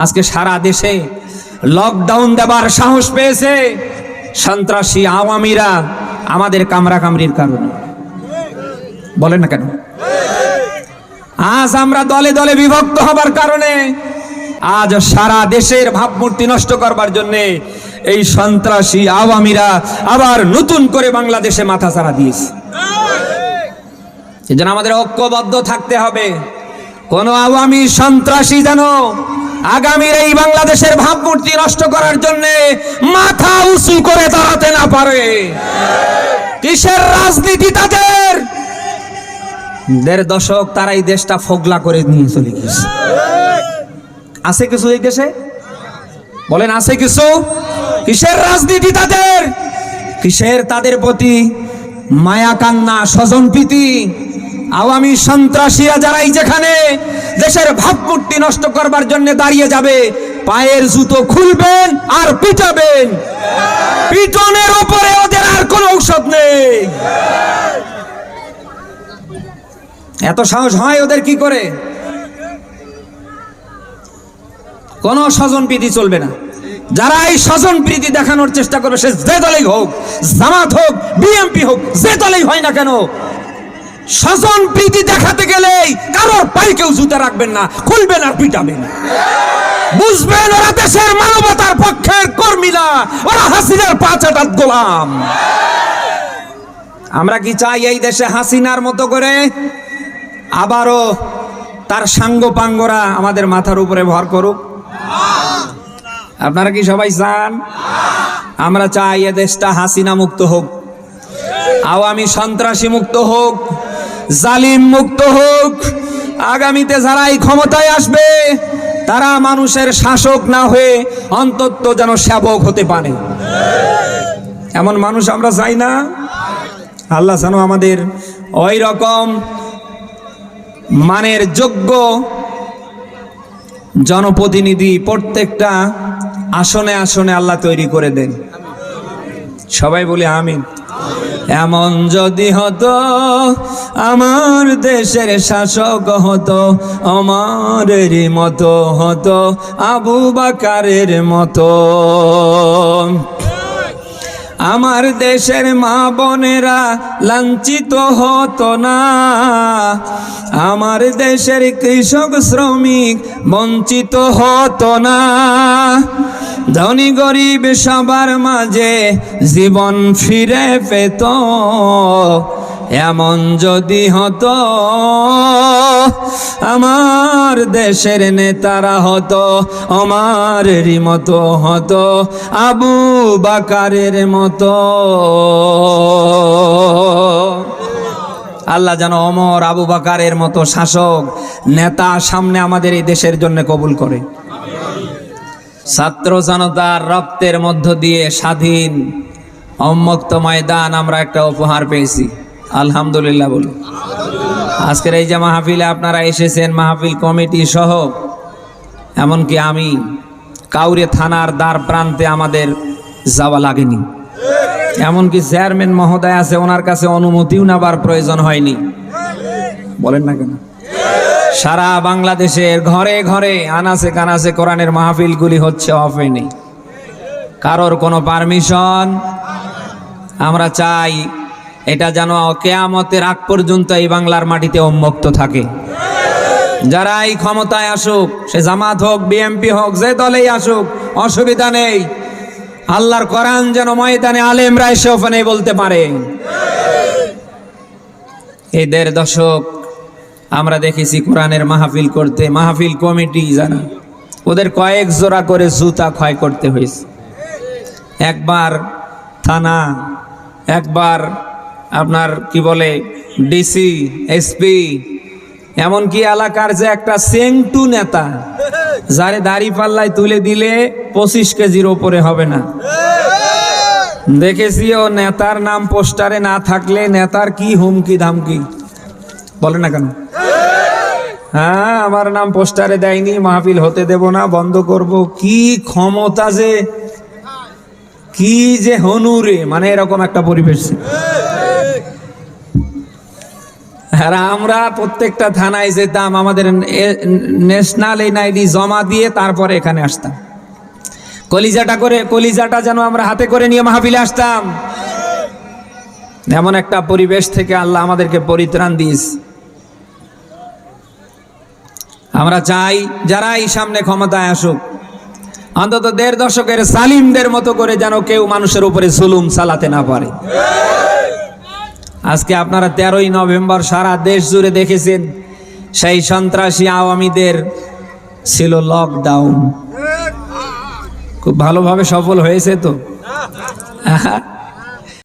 আজকে সারা দেশে লকডাউন দেবার সাহস পেয়েছে সন্ত্রাসী আওয়ামীরা আমাদের কামরা কামড়ির কারণে। বলেন না কেন? আজ আমরা দলে দলে বিভক্ত হবার কারণে আজ সারা দেশের ভাবমূর্তি নষ্ট করবার জন্য এই সন্ত্রাসী আওয়ামীরা আবার নতুন করে বাংলাদেশে মাথা চারা দিয়েছে। এই জন্য আমাদের ঐক্যবদ্ধ থাকতে হবে। কোন আওয়ামী সন্ত্রাসী যেন আগামীর এই বাংলাদেশের ভাবমূর্তি নষ্ট করার জন্য মাথা উঁচু করে দাঁড়াতে না পারে। কিসের রাজনীতি তাদের? দেড় দশক তারা এই দেশটা ফোগলা করে নিয়ে চলে গেছে আছে কিছু এই দেশে? বলেন, আছে কিছু? কিসের রাজনীতি তাদের? কিসের তাদের প্রতি মায়া কান্না, স্বজন প্রীতি? আওয়ামী সন্ত্রাসীরা যারাই যেখানে দেশের ভাবমূর্তি নষ্ট করবার জন্য দাঁড়িয়ে যাবে। পায়ের জুতো খুলবেন আর পিটাবেন। পিটনের উপরে ওদের আর কোনো ঔষধ নেই। এত সাহস হয় ওদের কি করে? কোন স্বজন প্রীতি চলবে না। যারা এই স্বজন প্রীতি দেখানোর চেষ্টা করবে, সে যে দলেই হোক, জামাত হোক, বিএমপি হোক, যে দলেই হয় না কেন স্বজন প্রীতি দেখাতে গেলেই কারোর পায়ে কেউ জুতা রাখবেন না, খুলবেন আর পিটাবেন বুঝবেন ওরা দেশের মানবতার পক্ষের কর্মীরা, ওরা হাসিনার পাঁচ পাঁচাটাত গোলাম। আমরা কি চাই এই দেশে হাসিনার মতো করে? আবারও তার সাঙ্গ পাঙ্গরা আমাদের মাথার উপরে ভর করুক। আপনারা কি সবাই চান? আমরা চাই এ দেশটা হাসিনা মুক্ত হোক, আওয়ামী সন্ত্রাসী মুক্ত হোক জালিম মুক্ত হোক। আগামীতে যারা এই ক্ষমতায় আসবে, তারা মানুষের শাসক না হয়ে অন্তত যেন সেবক হতে পারে। এমন মানুষ আমরা চাই না। আল্লাহ যেন আমাদের ওই রকম মানের যোগ্য জনপ্রতিনিধি প্রত্যেকটা আসনে আসনে আল্লাহ তৈরি করে দেন। সবাই বলি আমিন। এমন যদি হতো আমার দেশের শাসক হতো আমারেরই মতো হতো আবু বাকারের মতো। আমার দেশের মা বোনেরা লাঞ্ছিত হতো না। আমার দেশের কৃষক, শ্রমিক বঞ্চিত হতো না। ধনী, গরিব সবার মাঝে জীবন ফিরে পেত। এমন যদি হতো, আমার দেশের নেতারা হতো আমারেরই মতো হতো, আবু বাকারের মতো। আল্লাহ যেন অমর আবু বাকারের মতো শাসক, নেতা সামনে আমাদের এই দেশের জন্য কবুল করে। ছাত্র জনতার রক্তের মধ্য দিয়ে স্বাধীন অমুক্ত ময়দান আমরা একটা উপহার পেয়েছি। আলহামদুলিল্লাহ বলি। আজকের এই যে মাহফিলে আপনারা এসেছেন, মাহফিল কমিটি সহ, এমনকি আমি, কাউরে থানার দ্বার প্রান্তে আমাদের যাওয়া লাগেনি। এমনকি চেয়ারম্যান মহোদয় আছে, ওনার কাছে অনুমতিও নেবার প্রয়োজন হয়নি। বলেন না কেন? সারা বাংলাদেশের ঘরে ঘরে আনাসে কানাসে কোরআনের মাহফিলগুলি হচ্ছে অফ হয়নি। কারোর কোনো পারমিশন, আমরা চাই এটা যেন কেয়ামতের আগ পর্যন্ত এই বাংলার মাটিতে উন্মুক্ত থাকে। যারা এই ক্ষমতায় আসুক, সে জামাত হোক, বিএমপি হোক, যে দলেই আসুক, অসুবিধা নেই। আল্লাহর কোরআন যেন ময়দানে আলেমরা এসে ওখানে বলতে পারে। এই দেড় দশক আমরা দেখেছি কোরআনের মাহফিল করতে, মাহফিল কমিটি যারা, ওদের কয়েক জোড়া করে জুতা ক্ষয় করতে হয়েছে। একবার থানা, একবার আপনার কি বলে ডিসি এসপি এমনকি এলাকার যে একটা সেংটু নেতা, যারে দাড়ি পাল্লায় তুলে দিলে পঁচিশ কেজির ওপরে হবে না। দেখেছি ও নেতার নাম পোস্টারে না থাকলে নেতার কি হুমকি ধামকি? বলে না কেন? হ্যাঁ আমার নাম পোস্টারে দেয়নি, মাহফিল হতে দেব না, বন্ধ করব। কি ক্ষমতা যে, কি যে হনুরে মানে এরকম একটা পরিবেশ। আর আমরা প্রত্যেকটা থানায় যেতাম আমাদের ন্যাশনাল এনআইডি জমা দিয়ে তারপরে এখানে আসতাম। কলিজাটা করে, কলিজাটা যেন আমরা হাতে করে নিয়ে মাহফিলে আসতাম। এমন একটা পরিবেশ থেকে আল্লাহ আমাদেরকে পরিত্রাণ দিস। আমরা চাই যারাই সামনে ক্ষমতায় আসুক, অন্তত দেড় দশকের সালিমদের মতো করে যেন কেউ মানুষের উপরে জুলুম চালাতে না পারে। আজকে আপনারা তেরোই নভেম্বর সারা দেশ জুড়ে দেখেছেন, সেই সন্ত্রাসী আওয়ামীদের ছিল লকডাউন খুব ভালোভাবে সফল হয়েছে তো?